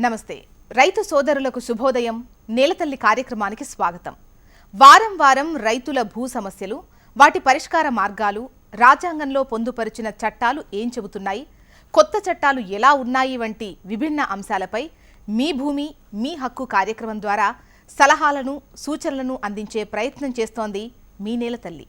నమస్తే. రైతు సోదరులకు శుభోదయం. నేలతల్లి కార్యక్రమానికి స్వాగతం. వారం వారం రైతుల భూ సమస్యలు వాటి పరిష్కార మార్గాలు రాజ్యాంగంలో పొందుపరిచిన చట్టాలు ఏం చెబుతున్నాయి? కొత్త చట్టాలు ఎలా ఉన్నాయి వంటి విభిన్న అంశాలపై మీ భూమి మీ హక్కు కార్యక్రమం ద్వారా సలహాలను సూచనలను అందించే ప్రయత్నం చేస్తోంది మీ నేలతల్లి.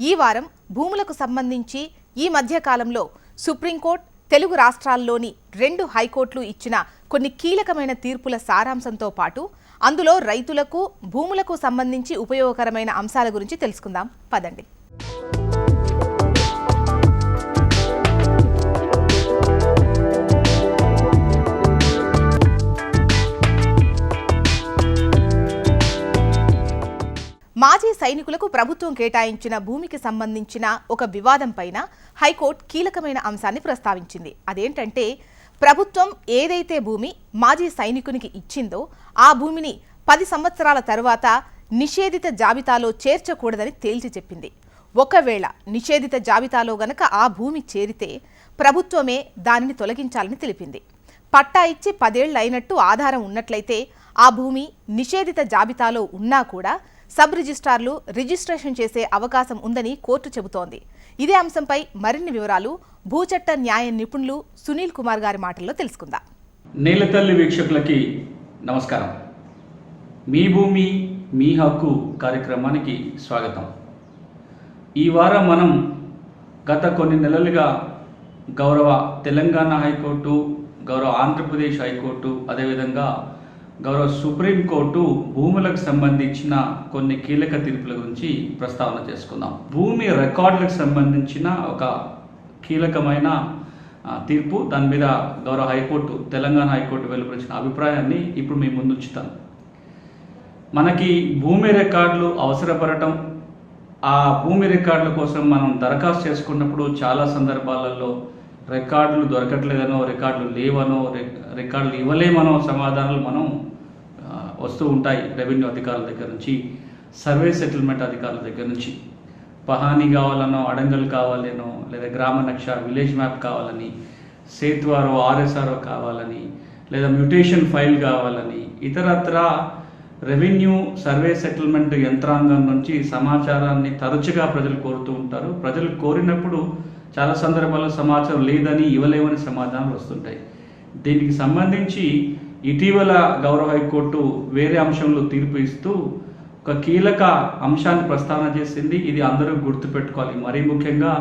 ఈ వారం భూములకు సంబంధించి ఈ మధ్యకాలంలో సుప్రీంకోర్టు తెలుగు రాష్ట్రాల్లోని రెండు హైకోర్టులు ఇచ్చిన కొన్ని కీలకమైన తీర్పుల సారాంశంతో పాటు అందులో రైతులకు భూములకు సంబంధించి ఉపయోగకరమైన అంశాల గురించి తెలుసుకుందాం. పదండి. మాజీ సైనికులకు ప్రభుత్వం కేటాయించిన భూమికి సంబంధించిన ఒక వివాదం పైన హైకోర్టు కీలకమైన అంశాన్ని ప్రస్తావించింది. అదేంటంటే ప్రభుత్వం ఏదైతే భూమి మాజీ సైనికునికి ఇచ్చిందో ఆ భూమిని పది సంవత్సరాల తరువాత నిషేధిత జాబితాలో చేర్చకూడదని తేల్చి చెప్పింది. ఒకవేళ నిషేధిత జాబితాలో గనక ఆ భూమి చేరితే ప్రభుత్వమే దానిని తొలగించాలని తెలిపింది. పట్టా ఇచ్చి పదేళ్ళు అయినట్టు ఆధారం ఉన్నట్లయితే ఆ భూమి నిషేధిత జాబితాలో ఉన్నా కూడా సబ్ రిజిస్ట్రార్లు రిజిస్ట్రేషన్ చేసే అవకాశం ఉందని కోర్టు చెబుతోంది. ఇదే అంశంపై మరిన్ని వివరాలు భూచట్ట న్యాయ నిపుణులు సునీల్ కుమార్ గారి మాటల్లో తెలుసుకుందాం. నేలతల్లి వీక్షకులకి నమస్కారం. మీ భూమి మీ హక్కు కార్యక్రమానికి స్వాగతం. ఈ వారం మనం గత కొన్ని నెలలుగా గౌరవ తెలంగాణ హైకోర్టు గౌరవ ఆంధ్రప్రదేశ్ హైకోర్టు అదేవిధంగా గౌరవ సుప్రీంకోర్టు భూములకు సంబంధించిన కొన్ని కీలక తీర్పుల గురించి ప్రస్తావన చేసుకుందాం. భూమి రికార్డులకు సంబంధించిన ఒక కీలకమైన తీర్పు. దాని మీద గౌరవ హైకోర్టు తెలంగాణ హైకోర్టు వెలువరించిన అభిప్రాయాన్ని ఇప్పుడు మీ ముందు ఉంచుతాను మనకి భూమి రికార్డులు అవసరపడటం ఆ భూమి రికార్డుల కోసం మనం దరఖాస్తు చేసుకున్నప్పుడు చాలా సందర్భాలలో రికార్డులు దొరకట్లేదనో రికార్డులు లేవనో రికార్డులు ఇవ్వలేమనో సమాధానాలు మనం వస్తూ ఉంటాయి రెవెన్యూ అధికారుల దగ్గర నుంచి సర్వే సెటిల్మెంట్ అధికారుల దగ్గర నుంచి. పహానీ కావాలనో అడంగల్ కావాలనో లేదా గ్రామ నక్ష విలేజ్ మ్యాప్ కావాలని సేత్వారో ఆర్ఎస్ఆర్ఓ కావాలని లేదా మ్యూటేషన్ ఫైల్ కావాలని ఇతరత్ర రెవెన్యూ సర్వే సెటిల్మెంట్ యంత్రాంగం నుంచి సమాచారాన్ని తరచుగా ప్రజలు కోరుతూ ఉంటారు. ప్రజలు కోరినప్పుడు చాలా సందర్భాల్లో సమాచారం లేదని ఇవ్వలేమని సమాధానాలు వస్తుంటాయి. దీనికి సంబంధించి ఇటీవల గౌరవ హైకోర్టు వేరే అంశంలో తీర్పు ఇస్తూ ఒక కీలక అంశాన్ని ప్రస్తావన చేసింది. ఇది అందరూ గుర్తుపెట్టుకోవాలి. మరీ ముఖ్యంగా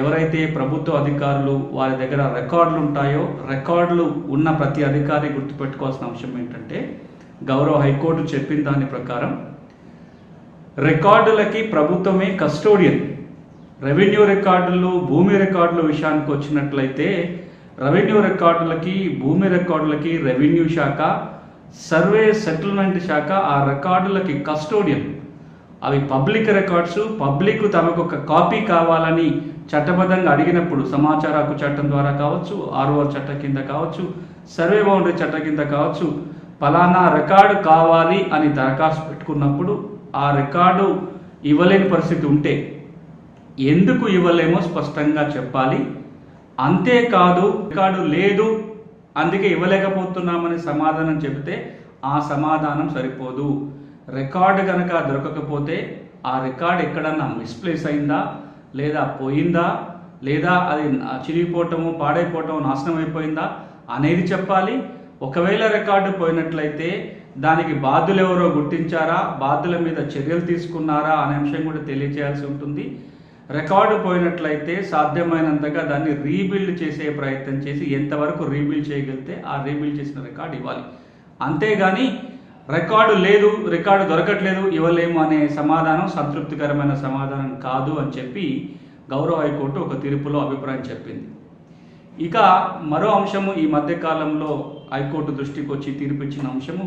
ఎవరైతే ప్రభుత్వ అధికారులు వారి దగ్గర రికార్డులు ఉంటాయో రికార్డులు ఉన్న ప్రతి అధికారి గుర్తుపెట్టుకోవాల్సిన అంశం ఏంటంటే గౌరవ హైకోర్టు చెప్పిన దాని ప్రకారం రికార్డులకి ప్రభుత్వమే కస్టోడియన్. రెవెన్యూ రికార్డులు భూమి రికార్డుల విషయానికి వచ్చినట్లయితే రెవెన్యూ రికార్డులకి భూమి రికార్డులకి రెవెన్యూ శాఖ సర్వే సెటిల్మెంట్ శాఖ ఆ రికార్డులకి కస్టోడియన్. అవి పబ్లిక్ రికార్డ్స్ పబ్లిక్ తమకు ఒక కాపీ కావాలని చట్టబద్ధంగా అడిగినప్పుడు సమాచార హక్కు చట్టం ద్వారా కావచ్చు ఆర్ఓఆర్ చట్టం కింద కావచ్చు సర్వే బౌండరీ చట్టం కింద కావచ్చు ఫలానా రికార్డు కావాలి అని దరఖాస్తు పెట్టుకున్నప్పుడు ఆ రికార్డు ఇవ్వలేని పరిస్థితి ఉంటే ఎందుకు ఇవ్వలేమో స్పష్టంగా చెప్పాలి. అంతేకాదు రికార్డు లేదు అందుకే ఇవ్వలేకపోతున్నామని సమాధానం చెబితే ఆ సమాధానం సరిపోదు. రికార్డు కనుక దొరకకపోతే ఆ రికార్డు ఎక్కడన్నా మిస్ప్లేస్ అయిందా? లేదా పోయిందా? లేదా అది చిరిగిపోవటము పాడైపోవటం నాశనం అయిపోయిందా? అనేది చెప్పాలి. ఒకవేళ రికార్డు పోయినట్లయితే దానికి బాధ్యులు ఎవరో గుర్తించారా? బాధ్యుల మీద చర్యలు తీసుకున్నారా? అనే అంశం కూడా తెలియజేయాల్సి ఉంటుంది. రికార్డు పోయినట్లయితే సాధ్యమైనంతగా దాన్ని రీబిల్డ్ చేసే ప్రయత్నం చేసి ఎంతవరకు రీబిల్డ్ చేయగలిగితే ఆ రీబిల్డ్ చేసిన రికార్డు ఇవ్వాలి. అంతేగాని రికార్డు లేదు రికార్డు దొరకట్లేదు ఇవ్వలేము అనే సమాధానం సంతృప్తికరమైన సమాధానం కాదు అని చెప్పి గౌరవ హైకోర్టు ఒక తీర్పులో అభిప్రాయం చెప్పింది. ఇక మరో అంశము ఈ మధ్యకాలంలో హైకోర్టు దృష్టికి వచ్చి తీర్పు ఇచ్చిన అంశము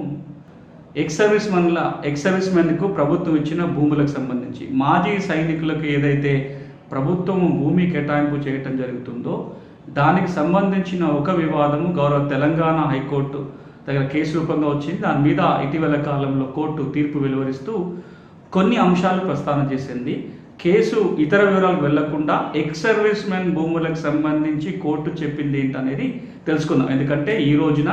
ఎక్స్ సర్వీస్ మెన్ల ఎక్స్ సర్వీస్ మెన్కు ప్రభుత్వం ఇచ్చిన భూములకు సంబంధించి మాజీ సైనికులకు ఏదైతే ప్రభుత్వం భూమి కేటాయింపు చేయటం జరుగుతుందో దానికి సంబంధించిన ఒక వివాదము గౌరవ తెలంగాణ హైకోర్టు దగ్గర కేసు రూపంగా వచ్చింది దాని మీద ఇటీవల కాలంలో కోర్టు తీర్పు వెలువరిస్తూ కొన్ని అంశాలు ప్రస్తావన చేసింది కేసు ఇతర వివరాలకు వెళ్ళకుండా ఎక్స్ సర్వీస్ మెన్ భూములకు సంబంధించి కోర్టు చెప్పింది ఏంటనేది తెలుసుకుందాం ఎందుకంటే ఈ రోజున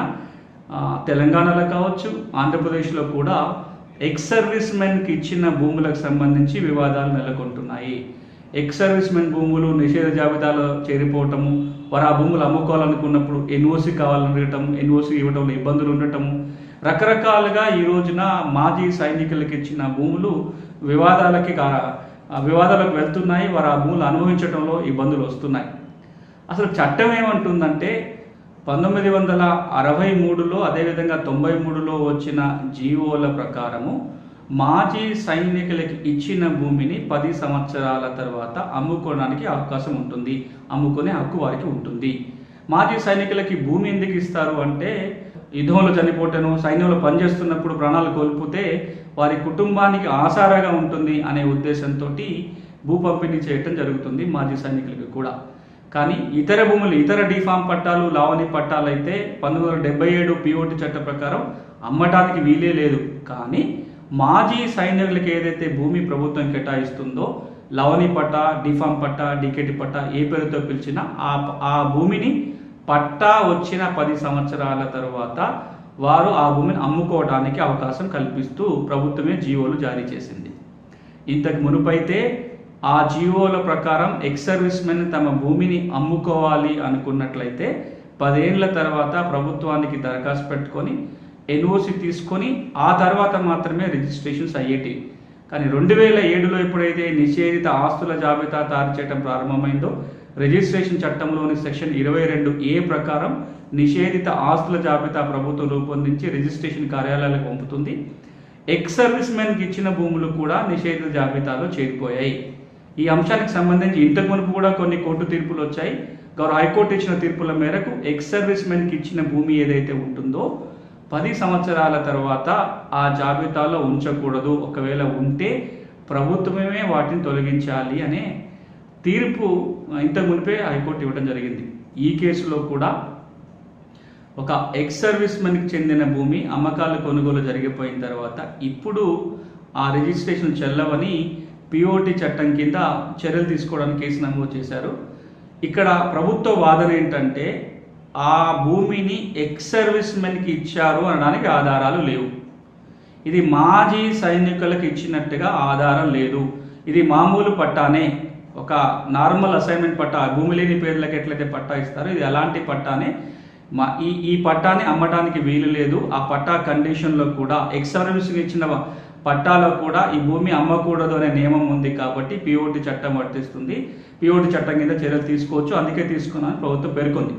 తెలంగాణలో కావచ్చు ఆంధ్రప్రదేశ్లో కూడా ఎక్స్ సర్వీస్ మెన్కి ఇచ్చిన భూములకు సంబంధించి వివాదాలు నెలకొంటున్నాయి. ఎక్స్ సర్వీస్ మెన్ భూములు నిషేధ జాబితాలో చేరిపోవటము వారు ఆ భూములు అమ్ముకోవాలనుకున్నప్పుడు ఎన్ఓసి కావాలనడం ఎన్ఓసి ఇవ్వడంలో ఇబ్బందులు ఉండటము రకరకాలుగా ఈ రోజున మాజీ సైనికులకు ఇచ్చిన భూములు వివాదాలకి కా- వివాదాలకు వెళ్తున్నాయి వారు ఆ భూములు అనుభవించడంలో ఇబ్బందులు వస్తున్నాయి. అసలు చట్టం ఏమంటుందంటే పంతొమ్మిది వందల అరవై మూడులో అదేవిధంగా తొంభై మూడులో వచ్చిన జీవోల ప్రకారము మాజీ సైనికులకి ఇచ్చిన భూమిని పది సంవత్సరాల తర్వాత అమ్ముకోవడానికి అవకాశం ఉంటుంది అమ్ముకునే హక్కు వారికి ఉంటుంది. మాజీ సైనికులకి భూమి ఎందుకు ఇస్తారు అంటే యుద్ధంలో చనిపోటను సైన్యంలో పనిచేస్తున్నప్పుడు ప్రాణాలు కోల్పోతే వారి కుటుంబానికి ఆసారాగా ఉంటుంది అనే ఉద్దేశంతో భూ పంపిణీ చేయటం జరుగుతుంది మాజీ సైనికులకు కూడా. కానీ ఇతర భూములు ఇతర డిఫామ్ పట్టాలు లావణి పట్టాలు అయితే పంతొమ్మిది వందల డెబ్బై ఏడు పిఓటి చట్ట ప్రకారం అమ్మటానికి వీలే లేదు. కానీ మాజీ సైనికులకు ఏదైతే భూమి ప్రభుత్వం కేటాయిస్తుందో లవణి పట్టా డిఫామ్ పట్టా డికెటి పట్టా ఏ పేరుతో పిలిచినా ఆ ఆ భూమిని పట్టా వచ్చిన పది సంవత్సరాల తర్వాత వారు ఆ భూమిని అమ్ముకోవడానికి అవకాశం కల్పిస్తూ ప్రభుత్వమే జీవోలు జారీ చేసింది. ఇంతకు మునుపైతే ఆ జీవోల ప్రకారం ఎక్స్ సర్వీస్ మెన్ తమ భూమిని అమ్ముకోవాలి అనుకున్నట్లయితే పదేళ్ళ తర్వాత ప్రభుత్వానికి దరఖాస్తు పెట్టుకొని ఎన్ఓసి తీసుకొని ఆ తర్వాత మాత్రమే రిజిస్ట్రేషన్స్ అయ్యేటి. కానీ రెండు వేల ఏడులో ఎప్పుడైతే నిషేధిత ఆస్తుల జాబితా తయారు చేయడం ప్రారంభమైందో రిజిస్ట్రేషన్ చట్టంలోని సెక్షన్ ఇరవై రెండు ఏ ప్రకారం నిషేధిత ఆస్తుల జాబితా ప్రభుత్వం రూపొందించి రిజిస్ట్రేషన్ కార్యాలయాలకు పంపుతుంది. ఎక్స్ సర్వీస్ మెన్కి ఇచ్చిన భూములు కూడా నిషేధిత జాబితాలో చేరిపోయాయి. ఈ అంశానికి సంబంధించి ఇంతకు మునుపు కూడా కొన్ని కోర్టు తీర్పులు వచ్చాయి. గౌరవ హైకోర్టు ఇచ్చిన తీర్పుల మేరకు ఎక్స్ సర్వీస్ మెన్కి ఇచ్చిన భూమి ఏదైతే ఉంటుందో పది సంవత్సరాల తర్వాత ఆ జాబితాలో ఉంచకూడదు. ఒకవేళ ఉంటే ప్రభుత్వమే వాటిని తొలగించాలి అనే తీర్పు ఇంతకు మునిపే హైకోర్టు ఇవ్వడం జరిగింది. ఈ కేసులో కూడా ఒక ఎక్స్ సర్వీస్ మెన్కి చెందిన భూమి అమ్మకాలు కొనుగోలు జరిగిపోయిన తర్వాత ఇప్పుడు ఆ రిజిస్ట్రేషన్ చెల్లవని పిఓటి చట్టం కింద చర్యలు తీసుకోవడానికి కేసు నమోదు చేశారు. ఇక్కడ ప్రభుత్వ వాదన ఏంటంటే ఆ భూమిని ఎక్స్ సర్వీస్ మెన్కి ఇచ్చారు అనడానికి ఆధారాలు లేవు. ఇది మాజీ సైనికులకు ఇచ్చినట్టుగా ఆధారం లేదు. ఇది మామూలు పట్టానే ఒక నార్మల్ అసైన్మెంట్ పట్టా భూమి లేని పేర్లకు ఎట్లయితే పట్టా ఇస్తారో ఇది అలాంటి పట్టానే మా ఈ ఈ పట్టాని అమ్మడానికి వీలు లేదు. ఆ పట్టా కండిషన్లో కూడా ఎక్స్ సర్వీస్కి ఇచ్చిన పట్టాలో కూడా ఈ భూమి అమ్మకూడదు అనే నియమం ఉంది కాబట్టి పిఓటి చట్టం వర్తిస్తుంది. పిఓటి చట్టం కింద చర్యలు తీసుకోవచ్చు. అందుకే తీసుకున్నాను. ప్రభుత్వం పేర్కొంది.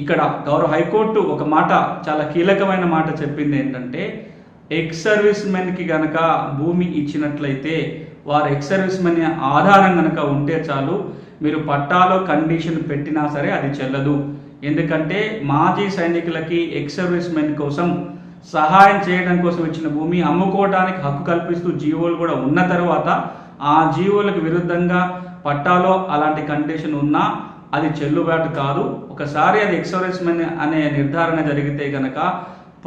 ఇక్కడ గౌరవ హైకోర్టు ఒక మాట చాలా కీలకమైన మాట చెప్పింది ఏంటంటే ఎక్స్ సర్వీస్ మెన్కి గనక భూమి ఇచ్చినట్లయితే వారు ఎక్స్ సర్వీస్ మెన్ ఆధారం గనక ఉంటే చాలు మీరు పట్టాలో కండిషన్ పెట్టినా సరే అది చెల్లదు. ఎందుకంటే మాజీ సైనికులకి ఎక్స్ సర్వీస్ మెన్ కోసం సహాయం చేయడం కోసం ఇచ్చిన భూమి అమ్ముకోవడానికి హక్కు కల్పిస్తూ జీవోలు కూడా ఉన్న తర్వాత ఆ జీవోలకు విరుద్ధంగా పట్టాలో అలాంటి కండిషన్ ఉన్నా అది చెల్లుబాటు కాదు. ఒకసారి అది ఎక్సర్వైస్మెంట్ అనే నిర్ధారణ జరిగితే గనక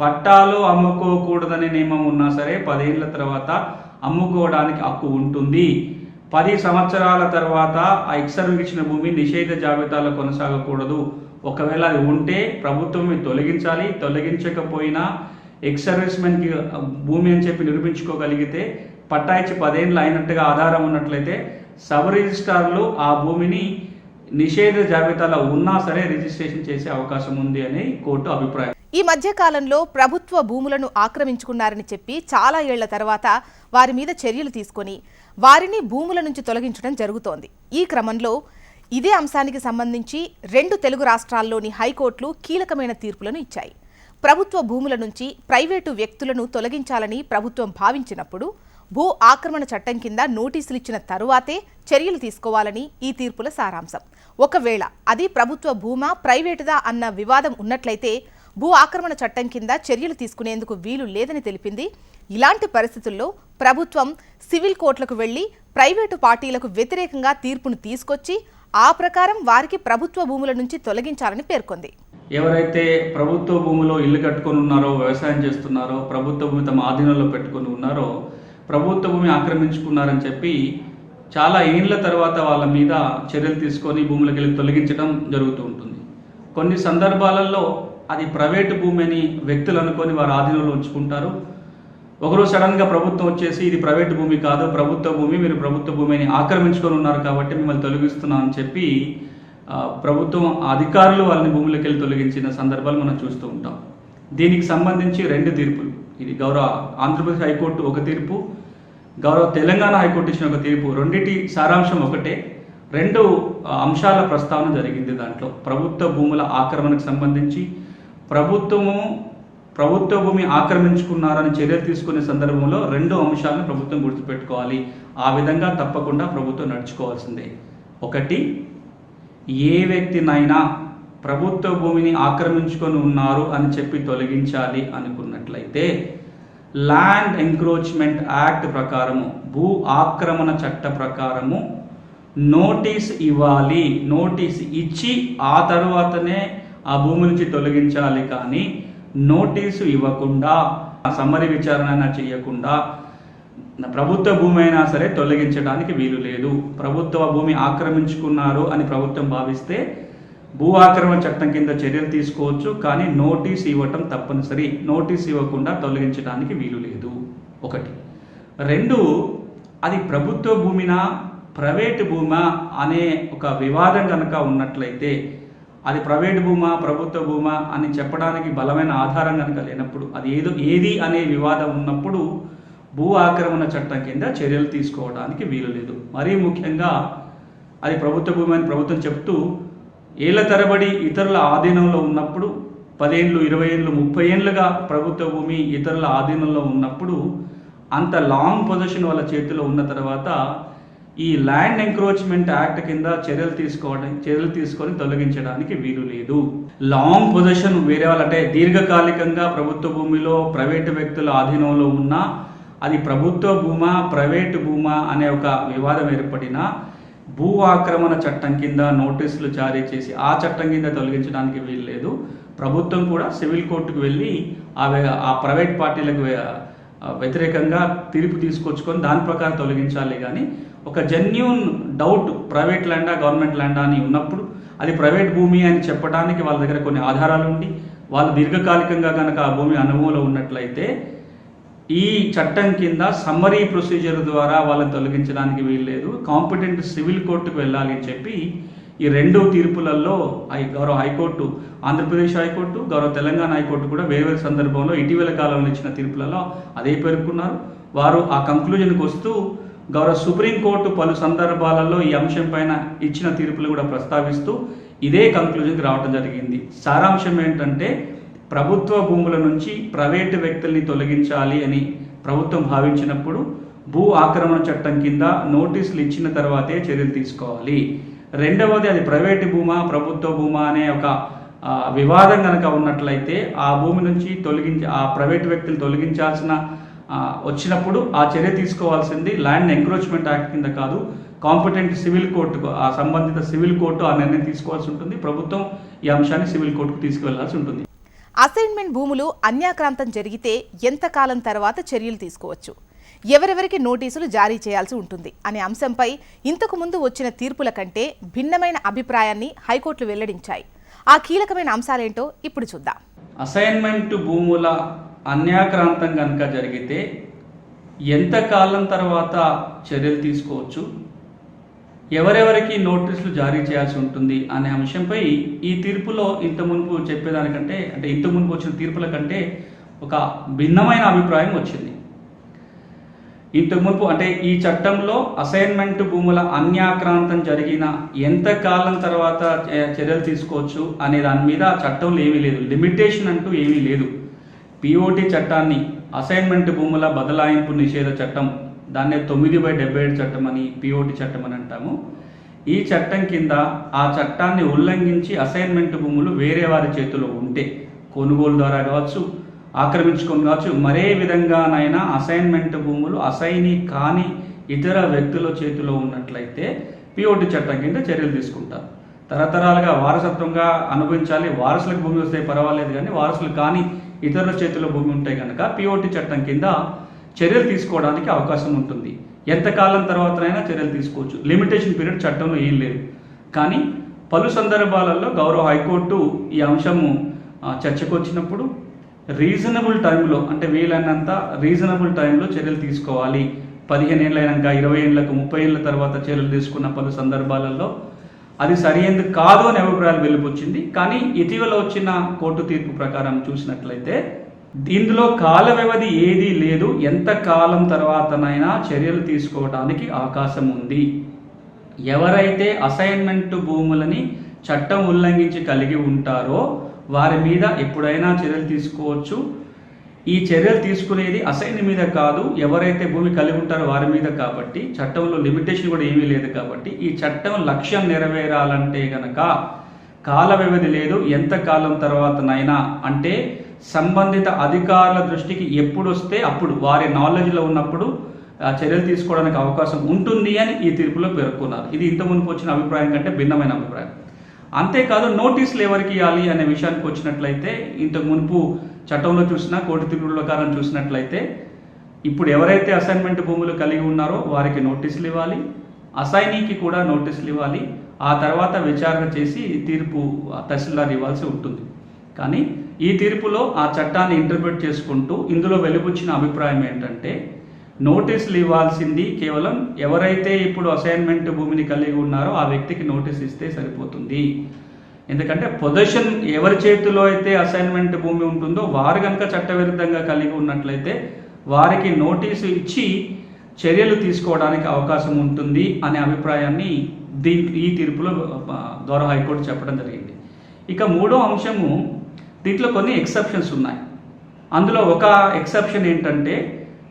పట్టాలు అమ్ముకోకూడదనే నియమం ఉన్నా సరే పదేళ్ళ తర్వాత అమ్ముకోవడానికి హక్కు ఉంటుంది. పది సంవత్సరాల తర్వాత ఆ ఎక్సర్వ్ ఇచ్చిన భూమి నిషేధ జాబితాలో కొనసాగకూడదు. ఒకవేళ అది ఉంటే ప్రభుత్వం తొలగించాలి. తొలగించకపోయినా ఎక్స్ సర్వీస్మెన్కి భూమి అని చెప్పి నిరూపించుకోగలిగితే పట్టా ఇచ్చి పదేళ్ళు అయినట్టుగా ఆధారం ఉన్నట్లయితే సబ్ రిజిస్ట్రార్లు ఆ భూమిని నిషేధ జాబితాలో ఉన్నా సరే రిజిస్ట్రేషన్ చేసే అవకాశం ఉంది అని కోర్టు అభిప్రాయం. ఈ మధ్య కాలంలో ప్రభుత్వ భూములను ఆక్రమించుకున్నారని చెప్పి చాలా ఏళ్ళ తర్వాత వారి మీద చర్యలు తీసుకొని వారిని భూముల నుంచి తొలగించడం జరుగుతోంది. ఈ క్రమంలో ఇదే అంశానికి సంబంధించి రెండు తెలుగు రాష్ట్రాల్లోని హైకోర్టులు కీలకమైన తీర్పులను ఇచ్చాయి. ప్రభుత్వ భూముల నుంచి ప్రైవేటు వ్యక్తులను తొలగించాలని ప్రభుత్వం భావించినప్పుడు భూ ఆక్రమణ చట్టం కింద నోటీసులు ఇచ్చిన తరువాతే చర్యలు తీసుకోవాలని ఈ తీర్పుల సారాంశం. ఒకవేళ అది ప్రభుత్వ భూమా ప్రైవేటుదా అన్న వివాదం ఉన్నట్లయితే భూ ఆక్రమణ చట్టం కింద చర్యలు తీసుకునేందుకు వీలు లేదని తెలిపింది. ఇలాంటి పరిస్థితుల్లో ప్రభుత్వం సివిల్ కోర్టులకు వెళ్ళి ప్రైవేటు పార్టీలకు వ్యతిరేకంగా తీర్పును తీసుకొచ్చి ఆ ప్రకారం వారికి ప్రభుత్వ భూముల నుంచి తొలగించాలని పేర్కొంది. ఎవరైతే ప్రభుత్వ భూమిలో ఇల్లు కట్టుకొని ఉన్నారో వ్యవసాయం చేస్తున్నారో ప్రభుత్వ భూమి తమ ఆధీనంలో పెట్టుకొని ఉన్నారో ప్రభుత్వ భూమి ఆక్రమించుకున్నారని చెప్పి చాలా ఏండ్ల తర్వాత వాళ్ళ మీద చర్యలు తీసుకొని భూములకు వెళ్ళి తొలగించడం జరుగుతూ ఉంటుంది. కొన్ని సందర్భాలలో అది ప్రైవేటు భూమి అని వ్యక్తులు అనుకొని వారు ఆధీనంలో ఉంచుకుంటారు. ఒకరోజు సడన్గా ప్రభుత్వం వచ్చేసి ఇది ప్రైవేట్ భూమి కాదు ప్రభుత్వ భూమి మీరు ప్రభుత్వ భూమిని ఆక్రమించుకొని ఉన్నారు కాబట్టి మిమ్మల్ని తొలగిస్తున్నాం అని చెప్పి ప్రభుత్వం అధికారులు వాళ్ళని భూములకు వెళ్ళి తొలగించిన సందర్భాలు మనం చూస్తూ ఉంటాం. దీనికి సంబంధించి రెండు తీర్పులు. ఇది గౌరవ ఆంధ్రప్రదేశ్ హైకోర్టు ఒక తీర్పు గౌరవ తెలంగాణ హైకోర్టు ఇచ్చిన ఒక తీర్పు. రెండింటి సారాంశం ఒకటే. రెండు అంశాల ప్రస్తావన జరిగింది దాంట్లో. ప్రభుత్వ భూముల ఆక్రమణకు సంబంధించి ప్రభుత్వము ప్రభుత్వ భూమి ఆక్రమించుకున్నారని చర్యలు తీసుకునే సందర్భంలో రెండు అంశాలను ప్రభుత్వం గుర్తుపెట్టుకోవాలి. ఆ విధంగా తప్పకుండా ప్రభుత్వం నడుచుకోవాల్సిందే. ఒకటి ఏ వ్యక్తినైనా ప్రభుత్వ భూమిని ఆక్రమించుకొని ఉన్నారు అని చెప్పి తొలగించాలి అనుకున్నట్లయితే ల్యాండ్ ఎంక్రోచ్మెంట్ యాక్ట్ ప్రకారము భూ ఆక్రమణ చట్ట ప్రకారము నోటీస్ ఇవ్వాలి. నోటీస్ ఇచ్చి ఆ తర్వాతనే ఆ భూమి నుంచి తొలగించాలి కానీ నోటీసు ఇవ్వకుండా సమ్మరి విచారణ చేయకుండా ప్రభుత్వ భూమి అయినా సరే తొలగించడానికి వీలు లేదు. ప్రభుత్వ భూమి ఆక్రమించుకున్నారు అని ప్రభుత్వం భావిస్తే భూ ఆక్రమణ చట్టం కింద చర్యలు తీసుకోవచ్చు కానీ నోటీస్ ఇవ్వటం తప్పనిసరి. నోటీస్ ఇవ్వకుండా తొలగించడానికి వీలు లేదు. ఒకటి. రెండు అది ప్రభుత్వ భూమినా ప్రైవేటు భూమా అనే ఒక వివాదం కనుక ఉన్నట్లయితే అది ప్రైవేట్ భూమా ప్రభుత్వ భూమా అని చెప్పడానికి బలమైన ఆధారం కనుక లేనప్పుడు అది ఏదో ఏది అనే వివాదం ఉన్నప్పుడు భూ ఆక్రమణ చట్టం కింద చర్యలు తీసుకోవడానికి వీలు లేదు. మరీ ముఖ్యంగా అది ప్రభుత్వ భూమి అని ప్రభుత్వం చెప్తూ ఏళ్ళ తరబడి ఇతరుల ఆధీనంలో ఉన్నప్పుడు పదేళ్ళు ఇరవై ఏళ్ళు ముప్పై ఏళ్ళుగా ప్రభుత్వ భూమి ఇతరుల ఆధీనంలో ఉన్నప్పుడు అంత లాంగ్ పొజిషన్ వాళ్ళ చేతిలో ఉన్న తర్వాత ఈ ల్యాండ్ ఎంక్రోచ్మెంట్ యాక్ట్ కింద చర్యలు తీసుకోవడం చర్యలు తీసుకొని తొలగించడానికి వీలు లేదు. లాంగ్ పొజిషన్ వేరే వాళ్ళంటే దీర్ఘకాలికంగా ప్రభుత్వ భూమిలో ప్రైవేటు వ్యక్తుల ఆధీనంలో ఉన్నా అది ప్రభుత్వ భూమా ప్రైవేటు భూమా అనే ఒక వివాదం ఏర్పడినా భూ ఆక్రమణ చట్టం కింద నోటీసులు జారీ చేసి ఆ చట్టం కింద తొలగించడానికి వీలు లేదు. ప్రభుత్వం కూడా సివిల్ కోర్టుకు వెళ్ళి ఆ ఆ ప్రైవేట్ పార్టీలకు వ్యతిరేకంగా తీర్పు తీసుకొచ్చుకొని దాని ప్రకారం తొలగించాలి కానీ ఒక జెన్యున్ డౌట్ ప్రైవేట్ ల్యాండా గవర్నమెంట్ ల్యాండా అని ఉన్నప్పుడు అది ప్రైవేట్ భూమి అని చెప్పడానికి వాళ్ళ దగ్గర కొన్ని ఆధారాలు ఉండి వాళ్ళు దీర్ఘకాలికంగా కనుక ఆ భూమి అనుభవంలో ఉన్నట్లయితే ఈ చట్టం కింద సమ్మరీ ప్రొసీజర్ ద్వారా వాళ్ళని తొలగించడానికి వీల్లేదు. కాంపిటెంట్ సివిల్ కోర్టుకు వెళ్ళాలి అని చెప్పి ఈ రెండు తీర్పులలో గౌరవ హైకోర్టు ఆంధ్రప్రదేశ్ హైకోర్టు గౌరవ తెలంగాణ హైకోర్టు కూడా వేర్వేరు సందర్భంలో ఇటీవల కాలంలో ఇచ్చిన తీర్పులలో అదే పేర్కొన్నారు. వారు ఆ కంక్లూజన్కి వస్తూ గౌరవ సుప్రీంకోర్టు పలు సందర్భాలలో ఈ అంశం పైన ఇచ్చిన తీర్పులు కూడా ప్రస్తావిస్తూ ఇదే కంక్లూజన్కి రావడం జరిగింది. సారాంశం ఏంటంటే ప్రభుత్వ భూముల నుంచి ప్రైవేటు వ్యక్తుల్ని తొలగించాలి అని ప్రభుత్వం భావించినప్పుడు భూ ఆక్రమణ చట్టం కింద నోటీసులు ఇచ్చిన తర్వాతే చర్యలు తీసుకోవాలి. రెండవది అది ప్రైవేటు భూమా ప్రభుత్వ భూమా అనే ఒక వివాదం కనుక ఉన్నట్లయితే ఆ భూమి నుంచి తొలగించి ఆ ప్రైవేటు వ్యక్తులు తొలగించాల్సిన వచ్చినప్పుడు ఆ చర్య తీసుకోవాల్సింది ల్యాండ్ ఎంక్రోచ్మెంట్ యాక్ట్ కింద కాదు కాంపిటెంట్ సివిల్ కోర్టుకు ఆ సంబంధిత సివిల్ కోర్టు ఆ నిర్ణయం తీసుకోవాల్సి ఉంటుంది. ప్రభుత్వం ఈ అంశాన్ని సివిల్ కోర్టుకు తీసుకువెళ్ళాల్సి ఉంటుంది. అసైన్మెంట్ భూములు అన్యాక్రాంతం జరిగితే ఎంతకాలం తర్వాత చర్యలు తీసుకోవచ్చు? ఎవరెవరికి నోటీసులు జారీ చేయాల్సి ఉంటుంది అనే అంశంపై ఇంతకు ముందు వచ్చిన తీర్పుల కంటే భిన్నమైన అభిప్రాయాన్ని హైకోర్టులు వెల్లడించాయి. ఆ కీలకమైన అంశాలేంటో ఇప్పుడు చూద్దాం. అసైన్మెంట్ భూముల అన్యాక్రాంతం కనుక జరిగితే ఎంత కాలం తర్వాత చర్యలు తీసుకోవచ్చు? ఎవరెవరికి నోటీసులు జారీ చేయాల్సి ఉంటుంది అనే అంశంపై ఈ తీర్పులో ఇంత మునుపు చెప్పేదానికంటే అంటే ఇంత మునుపు వచ్చిన తీర్పుల కంటే ఒక భిన్నమైన అభిప్రాయం వచ్చింది. ఇంతకు మునుపు అంటే ఈ చట్టంలో అసైన్మెంట్ భూముల అన్యాక్రాంతం జరిగిన ఎంత కాలం తర్వాత చర్యలు తీసుకోవచ్చు అనే దాని మీద చట్టంలో ఏమీ లేదు. లిమిటేషన్ అంటూ ఏమీ లేదు. పిఓటి చట్టాన్ని అసైన్మెంట్ భూముల బదలాయింపు నిషేధ చట్టం దాన్నే తొమ్మిది బై డెబ్బై ఏడు చట్టం అని పిఓటి చట్టం అని అంటాము. ఈ చట్టం కింద ఆ చట్టాన్ని ఉల్లంఘించి అసైన్మెంట్ భూములు వేరే వారి చేతిలో ఉంటే కొనుగోలు ద్వారా కావచ్చు ఆక్రమించుకొని కావచ్చు మరే విధంగానైనా అసైన్మెంట్ భూములు అసైని కాని ఇతర వ్యక్తుల చేతిలో ఉన్నట్లయితే పిఓటి చట్టం కింద చర్యలు తీసుకుంటారు. తరతరాలుగా వారసత్వంగా అనుభవించాలి వారసులకు భూమి వస్తే పర్వాలేదు కానీ వారసులు కానీ ఇతరుల చేతిలో భూమి ఉంటే కనుక పిఓటి చట్టం కింద చర్యలు తీసుకోవడానికి అవకాశం ఉంటుంది. ఎంతకాలం తర్వాతనైనా చర్యలు తీసుకోవచ్చు. లిమిటేషన్ పీరియడ్ చట్టంలో ఏం లేదు. కానీ పలు సందర్భాలలో గౌరవ హైకోర్టు ఈ అంశము చర్చకు వచ్చినప్పుడు రీజనబుల్ టైంలో అంటే వీలైనంత రీజనబుల్ టైంలో చర్యలు తీసుకోవాలి. పదిహేను ఏళ్ళైనాక ఇరవై ఏళ్ళకు ముప్పై ఏళ్ళ తర్వాత చర్యలు తీసుకున్న పలు సందర్భాలలో అది సరైనది కాదు అనే అభిప్రాయాలు వెలువచ్చింది కానీ ఇటీవల వచ్చిన కోర్టు తీర్పు ప్రకారం చూసినట్లయితే ఇందులో కాల వ్యవధి ఏదీ లేదు. ఎంత కాలం తర్వాతనైనా చర్యలు తీసుకోవడానికి అవకాశం ఉంది. ఎవరైతే అసైన్మెంట్ భూములని చట్టం ఉల్లంఘించి కలిగి ఉంటారో వారి మీద ఎప్పుడైనా చర్యలు తీసుకోవచ్చు. ఈ చర్యలు తీసుకునేది అసైన్ మీద కాదు ఎవరైతే భూమి కలిగి ఉంటారో వారి మీద కాబట్టి చట్టంలో లిమిటేషన్ కూడా ఏమీ లేదు కాబట్టి ఈ చట్టం లక్ష్యం నెరవేరాలంటే గనక కాల వ్యవధి లేదు ఎంత కాలం తర్వాతనైనా అంటే సంబంధిత అధికారుల దృష్టికి ఎప్పుడు వస్తే అప్పుడు వారి నాలెడ్జ్లో ఉన్నప్పుడు చర్యలు తీసుకోవడానికి అవకాశం ఉంటుంది అని ఈ తీర్పులో పేర్కొన్నారు. ఇది ఇంత మునుపు వచ్చిన అభిప్రాయం కంటే భిన్నమైన అభిప్రాయం. అంతేకాదు నోటీసులు ఎవరికి ఇవ్వాలి అనే విషయానికి వచ్చినట్లయితే ఇంతకు మునుపు చట్టంలో చూసినా కోటి తిరుగుడు ప్రకారం చూసినట్లయితే ఇప్పుడు ఎవరైతే అసైన్మెంట్ భూములు కలిగి ఉన్నారో వారికి నోటీసులు ఇవ్వాలి అసైనీకి కూడా నోటీసులు ఇవ్వాలి ఆ తర్వాత విచారణ చేసి తీర్పు తహసీల్దార్ ఇవ్వాల్సి ఉంటుంది. కానీ ఈ తీర్పులో ఆ చట్టాన్ని ఇంటర్ప్రిట్ చేసుకుంటూ ఇందులో వెలుబుచ్చిన అభిప్రాయం ఏంటంటే నోటీసులు ఇవ్వాల్సింది కేవలం ఎవరైతే ఇప్పుడు అసైన్మెంట్ భూమిని కలిగి ఉన్నారో ఆ వ్యక్తికి నోటీస్ ఇస్తే సరిపోతుంది. ఎందుకంటే పొజిషన్ ఎవరి చేతిలో అయితే అసైన్మెంట్ భూమి ఉంటుందో వారు కనుక చట్టవిరుద్ధంగా కలిగి ఉన్నట్లయితే వారికి నోటీసు ఇచ్చి చర్యలు తీసుకోవడానికి అవకాశం ఉంటుంది అనే అభిప్రాయాన్ని దీని ఈ తీర్పులో ద్వారా హైకోర్టు చెప్పడం జరిగింది. ఇక మూడో అంశము దీంట్లో కొన్ని ఎక్సెప్షన్స్ ఉన్నాయి. అందులో ఒక ఎక్సెప్షన్ ఏంటంటే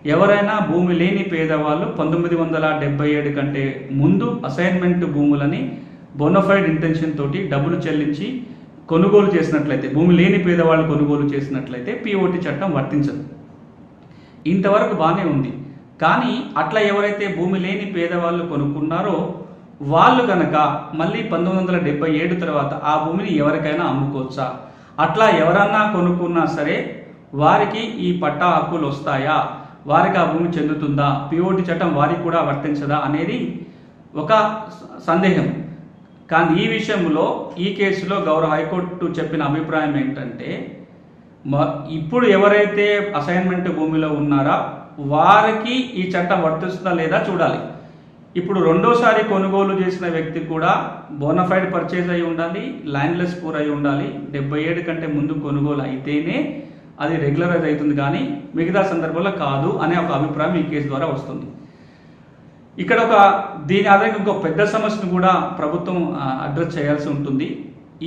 ఎవరైనా భూమి లేని పేదవాళ్ళు పంతొమ్మిది వందల డెబ్బై ఏడు కంటే ముందు అసైన్మెంట్ భూములని బోనోఫైడ్ ఇంటెన్షన్ తోటి డబ్బులు చెల్లించి కొనుగోలు చేసినట్లయితే భూమి లేని పేదవాళ్ళు కొనుగోలు చేసినట్లయితే పిఓటి చట్టం వర్తించదు. ఇంతవరకు బాగానే ఉంది. కానీ అట్లా ఎవరైతే భూమి లేని పేదవాళ్ళు కొనుక్కున్నారో వాళ్ళు కనుక మళ్ళీ పంతొమ్మిది వందల డెబ్బై ఏడు తర్వాత ఆ భూమిని ఎవరికైనా అమ్ముకోవచ్చా? అట్లా ఎవరన్నా కొనుక్కున్నా సరే వారికి ఈ పట్టా హక్కులు వస్తాయా? వారికి ఆ భూమి చెందుతుందా? పిఓటి చట్టం వారికి కూడా వర్తించదా అనేది ఒక సందేహం. కానీ ఈ విషయంలో ఈ కేసులో గౌరవ హైకోర్టు చెప్పిన అభిప్రాయం ఏంటంటే మ- ఇప్పుడు ఎవరైతే అసైన్మెంట్ భూమిలో ఉన్నారా వారికి ఈ చట్టం వర్తిస్తుందా లేదా చూడాలి. ఇప్పుడు రెండోసారి కొనుగోలు చేసిన వ్యక్తి కూడా బోనఫైడ్ పర్చేజ్ అయి ఉండాలి ల్యాండ్లెస్ పూర్ అయి ఉండాలి. డెబ్బై ఏడు కంటే ముందు కొనుగోలు అయితేనే అది రెగ్యులరైజ్ అవుతుంది కానీ మిగతా సందర్భంలో కాదు అనే ఒక అభిప్రాయం ఈ కేసు ద్వారా వస్తుంది. ఇక్కడ ఒక దీని ఆధారంగా ఇంకో పెద్ద సమస్యను కూడా ప్రభుత్వం అడ్రస్ చేయాల్సి ఉంటుంది.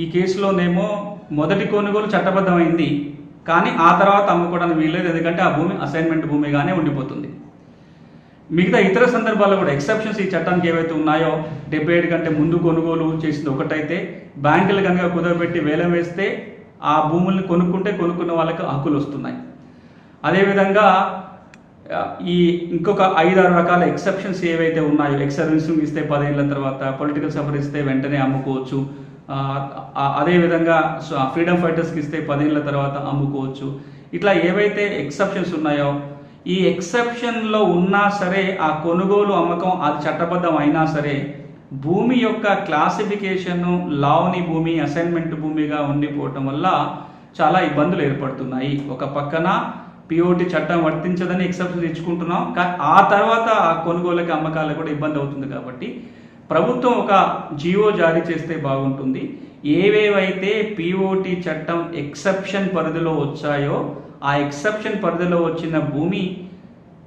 ఈ కేసులోనేమో మొదటి కొనుగోలు చట్టబద్ధమైంది కానీ ఆ తర్వాత అమ్ముకోవడానికి వీల్లేదు ఎందుకంటే ఆ భూమి అసైన్మెంట్ భూమిగానే ఉండిపోతుంది. మిగతా ఇతర సందర్భాల్లో కూడా ఎక్సెప్షన్స్ ఈ చట్టానికి ఏవైతే ఉన్నాయో డెబ్బై ఏడు కంటే ముందు కొనుగోలు చేసింది ఒకటైతే బ్యాంకులు కనుక కుదరబెట్టి వేలం వేస్తే ఆ భూముల్ని కొనుక్కుంటే కొనుక్కున్న వాళ్ళకి హక్కులు వస్తున్నాయి. అదేవిధంగా ఈ ఇంకొక ఐదారు రకాల ఎక్సెప్షన్స్ ఏవైతే ఉన్నాయో ఎక్స్ సర్వీసింగ్ ఇస్తే పదేళ్ళ తర్వాత పొలిటికల్ సఫర్ ఇస్తే వెంటనే అమ్ముకోవచ్చు. అదేవిధంగా ఫ్రీడమ్ ఫైటర్స్కి ఇస్తే పదేళ్ళ తర్వాత అమ్ముకోవచ్చు. ఇట్లా ఏవైతే ఎక్సెప్షన్స్ ఉన్నాయో ఈ ఎక్సెప్షన్లో ఉన్నా సరే ఆ కొనుగోలు అమ్మకం అది చట్టబద్ధం అయినా సరే భూమి యొక్క క్లాసిఫికేషన్ లావుని భూమి అసైన్మెంట్ భూమిగా ఉండిపోవటం వల్ల చాలా ఇబ్బందులు ఏర్పడుతున్నాయి. ఒక పక్కన పిఓటి చట్టం వర్తించదని ఎక్సెప్షన్ ఇచ్చుకుంటున్నాం ఆ తర్వాత ఆ అమ్మకాలకు కూడా ఇబ్బంది అవుతుంది కాబట్టి ప్రభుత్వం ఒక జియో జారీ చేస్తే బాగుంటుంది. ఏవేవైతే పిఓటి చట్టం ఎక్సెప్షన్ పరిధిలో వచ్చాయో ఆ ఎక్సెప్షన్ పరిధిలో వచ్చిన భూమి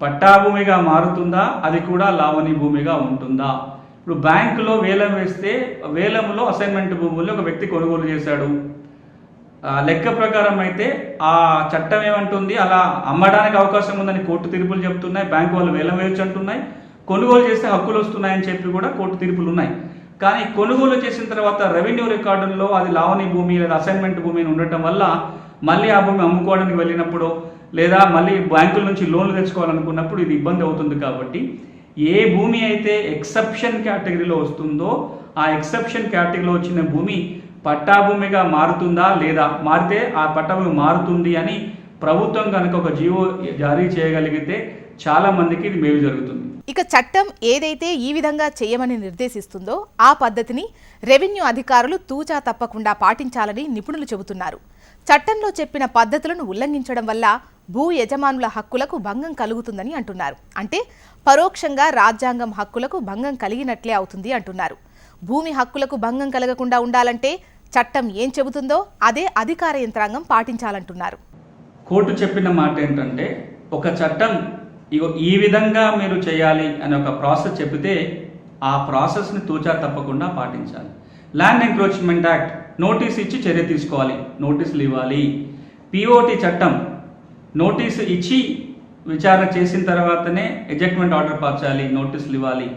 పట్టాభూమిగా మారుతుందా? అది కూడా లావణి భూమిగా ఉంటుందా? ఇప్పుడు బ్యాంకులో వేలం వేస్తే వేలంలో అసైన్మెంట్ భూముల్లో ఒక వ్యక్తి కొనుగోలు చేశాడు. లెక్క ప్రకారం అయితే ఆ చట్టం ఏమంటుంది? అలా అమ్మడానికి అవకాశం ఉందని కోర్టు తీర్పులు చెప్తున్నాయి బ్యాంకు వాళ్ళు వేలం వేయొచ్చు అంటున్నాయి. కొనుగోలు చేస్తే హక్కులు వస్తున్నాయని చెప్పి కూడా కోర్టు తీర్పులు ఉన్నాయి. కానీ కొనుగోలు చేసిన తర్వాత రెవెన్యూ రికార్డుల్లో అది లావణి భూమి లేదా అసైన్మెంట్ భూమి అని ఉండటం వల్ల మళ్ళీ ఆ భూమి అమ్ముకోవడానికి వెళ్ళినప్పుడు లేదా మళ్ళీ బ్యాంకుల నుంచి లోన్లు తెచ్చుకోవాలనుకున్నప్పుడు ఇది ఇబ్బంది అవుతుంది కాబట్టి ఏ భూమి అయితే ఎక్సెప్షన్ కేటగిరీలో వస్తుందో ఆ ఎక్సెప్షన్ కేటగిరీలో వచ్చిన భూమి పట్టాభూమిగా మారుతుందా లేదా? మారితే ఆ పట్టాభూమి మారుతుంది అని ప్రభుత్వం కనుక ఒక జీవో జారీ చేయగలిగితే చాలా మందికి ఇది మేలు జరుగుతుంది. ఇక చట్టం ఏదైతే ఈ విధంగా చేయమని నిర్దేశిస్తుందో ఆ పద్ధతిని రెవెన్యూ అధికారులు తూచా తప్పకుండా పాటించాలని నిపుణులు చెబుతున్నారు. చట్టంలో చెప్పిన పద్ధతులను ఉల్లంఘించడం వల్ల భూ యజమానుల హక్కులకు భంగం కలుగుతుందని అంటున్నారు. అంటే పరోక్షంగా రాజ్యాంగం హక్కులకు భంగం కలిగినట్లే అవుతుంది అంటున్నారు. భూమి హక్కులకు భంగం కలగకుండా ఉండాలంటే చట్టం ఏం చెబుతుందో అదే అధికార యంత్రాంగం పాటించాలంటున్నారు. కోర్టు చెప్పిన మాట ఏంటంటే ఒక చట్టం ఈ విధంగా మీరు చేయాలి అనే ఒక ప్రాసెస్ చెబితే ఆ ప్రాసెస్ని తూచా తప్పకుండా పాటించాలి. ల్యాండ్ ఎంక్రోచ్మెంట్ యాక్ట్ నోటీస్ ఇచ్చి చర్య తీసుకోవాలి నోటీసులు ఇవ్వాలి. పిఓటి చట్టం నోటీసు ఇచ్చి విచారణ చేసిన తర్వాతనే ఎజెక్ట్మెంట్ ఆర్డర్ పార్చాలి నోటీసులు ఇవ్వాలి.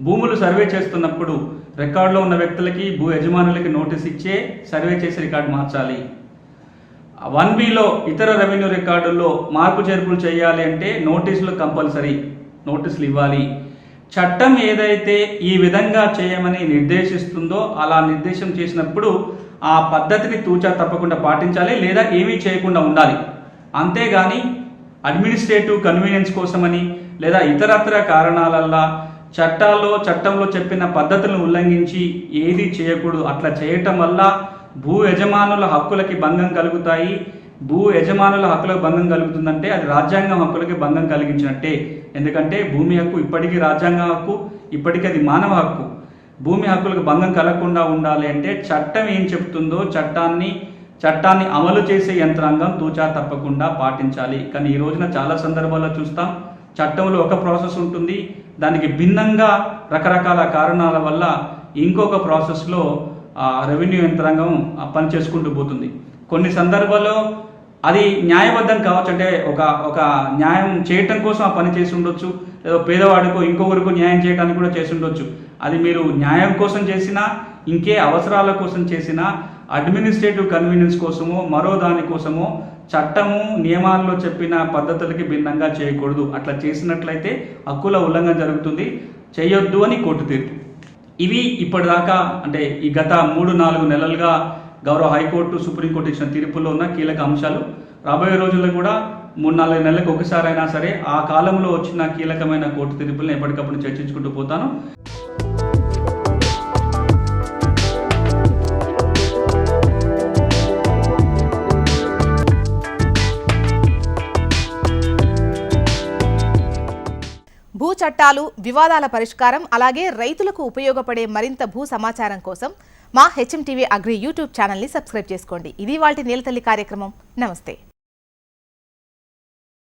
భూములు సర్వే చేస్తున్నప్పుడు రికార్డులో ఉన్న వ్యక్తులకి భూ యజమానులకి నోటీస్ ఇచ్చే సర్వే చేసే రికార్డు మార్చాలి. వన్ బిలో ఇతర రెవెన్యూ రికార్డుల్లో మార్పు చేర్పులు చేయాలి అంటే నోటీసులు కంపల్సరీ నోటీసులు ఇవ్వాలి. చట్టం ఏదైతే ఈ విధంగా చేయమని నిర్దేశిస్తుందో అలా నిర్దేశం చేసినప్పుడు ఆ పద్ధతిని తూచా తప్పకుండా పాటించాలి లేదా ఏమీ చేయకుండా ఉండాలి. అంతేగాని అడ్మినిస్ట్రేటివ్ కన్వీనియన్స్ కోసమని లేదా ఇతరత్ర కారణాలల్లా చట్టాల్లో చట్టంలో చెప్పిన పద్ధతులను ఉల్లంఘించి ఏది చేయకూడదు. అట్లా చేయటం వల్ల భూ యజమానుల హక్కులకి భంగం కలుగుతాయి. భూ యజమానుల హక్కులకు భంగం కలుగుతుందంటే అది రాజ్యాంగం హక్కులకి భంగం కలిగించినట్టే. ఎందుకంటే భూమి హక్కు ఇప్పటికీ రాజ్యాంగ హక్కు ఇప్పటికీ అది మానవ హక్కు. భూమి హక్కులకు భంగం కలగకుండా ఉండాలి అంటే చట్టం ఏం చెప్తుందో చట్టాన్ని చట్టాన్ని అమలు చేసే యంత్రాంగం తూచా తప్పకుండా పాటించాలి. కానీ ఈ రోజున చాలా సందర్భాల్లో చూస్తాం చట్టంలో ఒక ప్రాసెస్ ఉంటుంది. దానికి భిన్నంగా రకరకాల కారణాల వల్ల ఇంకొక ప్రాసెస్లో ఆ రెవెన్యూ యంత్రాంగం పనిచేసుకుంటూ పని చేసుకుంటూ పోతుంది. కొన్ని సందర్భాల్లో అది న్యాయబద్ధం కావచ్చు. అంటే ఒక ఒక న్యాయం చేయటం కోసం ఆ పని చేసి ఉండొచ్చు. లేదా పేదవాడికో ఇంకొకరికో న్యాయం చేయడానికి కూడా చేసి ఉండొచ్చు. అది మీరు న్యాయం కోసం చేసినా ఇంకే అవసరాల కోసం చేసినా అడ్మినిస్ట్రేటివ్ కన్వీనియన్స్ కోసమో మరో దానికోసమో చట్టము నియమాల్లో చెప్పిన పద్ధతులకి భిన్నంగా చేయకూడదు. అట్లా చేసినట్లయితే హక్కుల ఉల్లంఘన జరుగుతుంది. చేయొద్దు అని కోర్టు తీర్పు. ఇవి ఇప్పటిదాకా అంటే ఈ గత మూడు నాలుగు నెలలుగా గౌరవ హైకోర్టు సుప్రీంకోర్టు ఇచ్చిన తీర్పుల్లో ఉన్న కీలక అంశాలు. రాబోయే రోజుల్లో కూడా మూడు నాలుగు నెలలకు ఒకసారి అయినా సరే ఆ కాలంలో వచ్చిన కీలకమైన కోర్టు తీర్పులను ఎప్పటికప్పుడు చర్చించుకుంటూ పోతాను. చట్టాలు వివాదాల పరిష్కారం అలాగే రైతులకు ఉపయోగపడే మరింత భూ సమాచారం కోసం మా హెచ్ఎం టీవీ అగ్రి యూట్యూబ్ ఛానల్ని సబ్స్క్రైబ్ చేసుకోండి. ఇది వాటి నీలతల్లి కార్యక్రమం. నమస్తే.